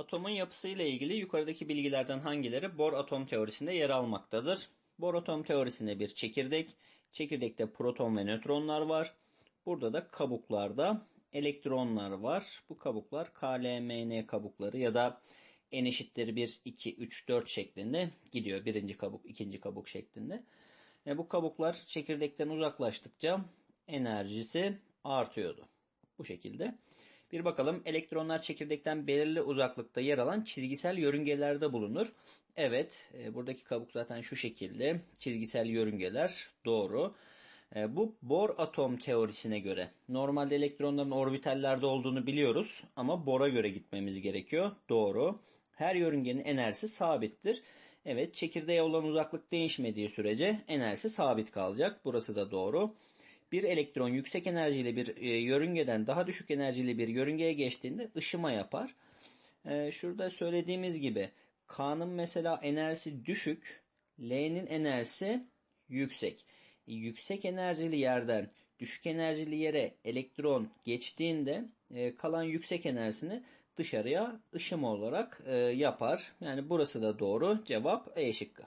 Atomun yapısıyla ilgili yukarıdaki bilgilerden hangileri Bohr atom teorisinde yer almaktadır? Bohr atom teorisinde bir çekirdek, çekirdekte proton ve nötronlar var. Burada da kabuklarda elektronlar var. Bu kabuklar KLMN kabukları ya da n eşittir 1, 2, 3, 4 şeklinde gidiyor. Birinci kabuk, ikinci kabuk şeklinde. E, bu kabuklar çekirdekten uzaklaştıkça enerjisi artıyordu. Bu şekilde. Bir bakalım elektronlar çekirdekten belirli uzaklıkta yer alan çizgisel yörüngelerde bulunur. Evet e, buradaki kabuk zaten şu şekilde çizgisel yörüngeler doğru. E, bu Bohr atom teorisine göre normalde elektronların orbitallerde olduğunu biliyoruz ama Bohr'a göre gitmemiz gerekiyor. Doğru. Her yörüngenin enerjisi sabittir. Evet çekirdeğe olan uzaklık değişmediği sürece enerjisi sabit kalacak. Burası da doğru. Bir elektron yüksek enerjili bir e, yörüngeden daha düşük enerjili bir yörüngeye geçtiğinde ışıma yapar. E, şurada söylediğimiz gibi K'nın mesela enerjisi düşük, L'nin enerjisi yüksek. E, yüksek enerjili yerden düşük enerjili yere elektron geçtiğinde e, kalan yüksek enerjisini dışarıya ışıma olarak e, yapar. Yani burası da doğru. Cevap E şıkkı.